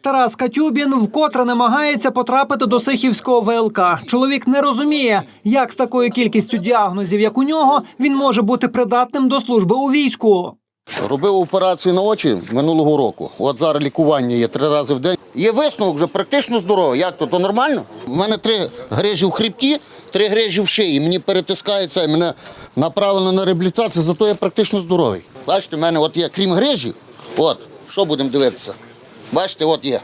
Тарас Катюбін вкотре намагається потрапити до Сихівського ВЛК. Чоловік не розуміє, як з такою кількістю діагнозів, як у нього, він може бути придатним до служби у війську. Робив операцію на очі минулого року. От зараз лікування є три рази в день. Є висновок вже практично здоровий. Як то? То нормально? У мене три грижі в хребті, три грижі в шиї. Мені перетискається мене направлено на реабілітацію, зато я практично здоровий. Бачите, в мене от є, крім грижі, от, що будемо дивитися? Бачите, от є.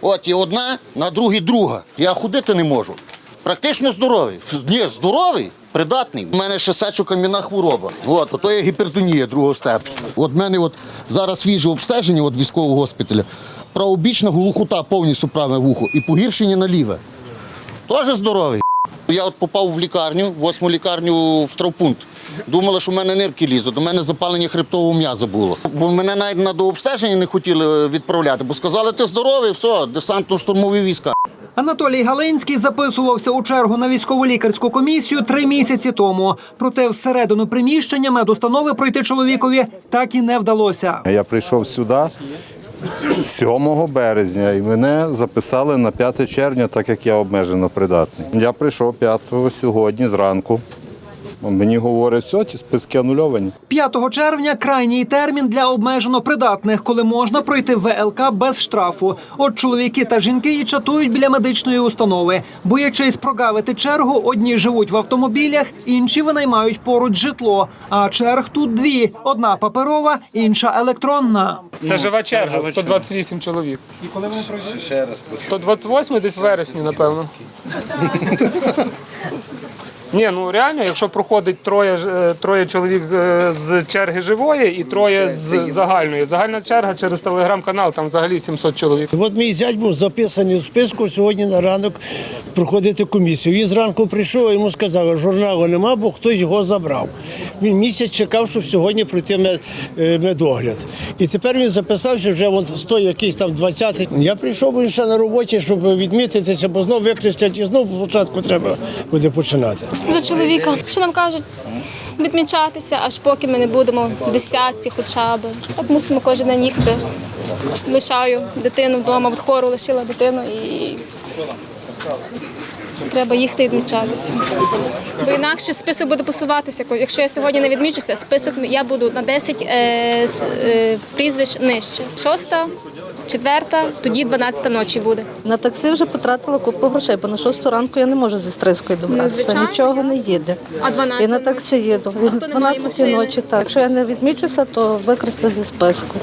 От є одна, на другій друга. Я ходити не можу. Практично здоровий. Ні, здоровий, придатний. У мене ще сечокам'яна хвороба. От, ото є гіпертонія другого степу. От мене от зараз свіже обстеження від військового госпіталя. Правобічна глухота повністю праве вухо і погіршення на ліве. Теж здоровий. Я от попав в лікарню, восьму лікарню в травпункт. Думали, що в мене нирки лізуть, до мене запалення хребтового м'яза було. Бо мене навіть на дообстеження не хотіли відправляти, бо сказали, ти здоровий, все, десантно-штурмові війська. Анатолій Галинський записувався у чергу на військово-лікарську комісію три місяці тому. Проте всередину приміщення медустанови пройти чоловікові так і не вдалося. Я прийшов сюди 7 березня і мене записали на 5 червня, так як я обмежено придатний. Я прийшов 5 сьогодні зранку. Мені говорять, все, ті списки анульовані. 5 червня крайній термін для обмежено придатних, коли можна пройти ВЛК без штрафу. От чоловіки та жінки і чатують біля медичної установи. Боячись прогавити чергу, одні живуть в автомобілях, інші винаймають поруч житло. А черг тут дві: одна паперова, інша електронна. Це жива черга, 128 чоловік. І коли вони пройдуть? Ще раз. 128 десь в вересні, напевно. Ні, ну реально, якщо проходить троє, е, троє чоловік е, з черги живої і троє з загальної. Загальна черга через телеграм-канал, там взагалі 700 чоловік. От мій зять був записаний в списку сьогодні на ранок проходити комісію. Він зранку прийшов, йому сказали, журналу нема, бо хтось його забрав. Він місяць чекав, щоб сьогодні пройти е, медогляд. І тепер він записався вже от стоїть якийсь там 20-й. Я прийшов ще на роботі, щоб відмітитися, бо знов викричать і знов спочатку треба буде починати. За чоловіка. Що нам кажуть? Відмічатися, аж поки ми не будемо в десятці хоча б. Так мусимо кожен день їхати. Лишаю дитину вдома, від хору лишила дитину і треба їхати відмічатися. Бо інакше список буде посуватися. Якщо я сьогодні не відмічуся, список я буду на 10 е, е, прізвищ нижче. Шоста, четверта, тоді 12 ночі буде. На таксі вже потратила купу грошей, бо на шосту ранку я не можу зі Стрийської добратися. Ну, звичайно. Нічого не їде. А 12 І на таксі їду. А хто не має 12 ночі так. Якщо я не відмічуся, то викресли зі списку.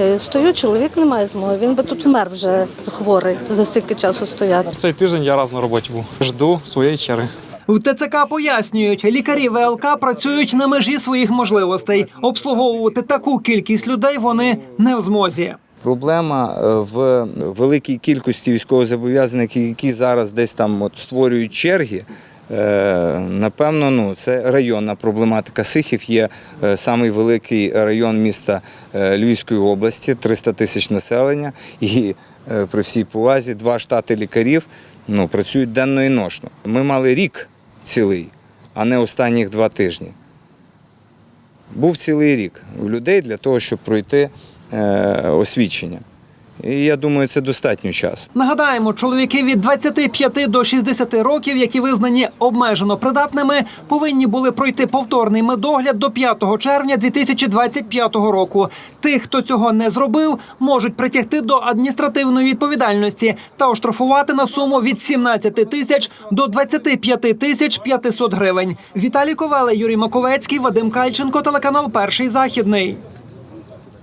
Е, Стою, чоловік не має змоги. Він би тут вмер вже хворий за стільки часу стояти. Цей тиждень я раз на роботі був. Жду своєї черги. В ТЦК пояснюють, лікарі ВЛК працюють на межі своїх можливостей. Обслуговувати таку кількість людей вони не в змозі. Проблема е, в великій кількості військовозобов'язаних, які зараз десь там от створюють черги. Е, Напевно, ну це районна проблематика. Сихів є е, самий великий район міста Львівської області, 300 тисяч населення, і при всій повазі два штати лікарів ну, працюють денно і ношно. Ми мали рік цілий, а не останніх два тижні. Був цілий рік у людей для того, щоб пройти освідчення. І я думаю, це достатньо часу. Нагадаємо, чоловіки від 25 до 60 років, які визнані обмежено придатними, повинні були пройти повторний медогляд до 5 червня 2025 року. Тих, хто цього не зробив, можуть притягти до адміністративної відповідальності та оштрафувати на суму від 17 тисяч до 25 тисяч 500 гривень. Віталій Ковале, Юрій Маковецький, Вадим Кальченко, телеканал Перший західний.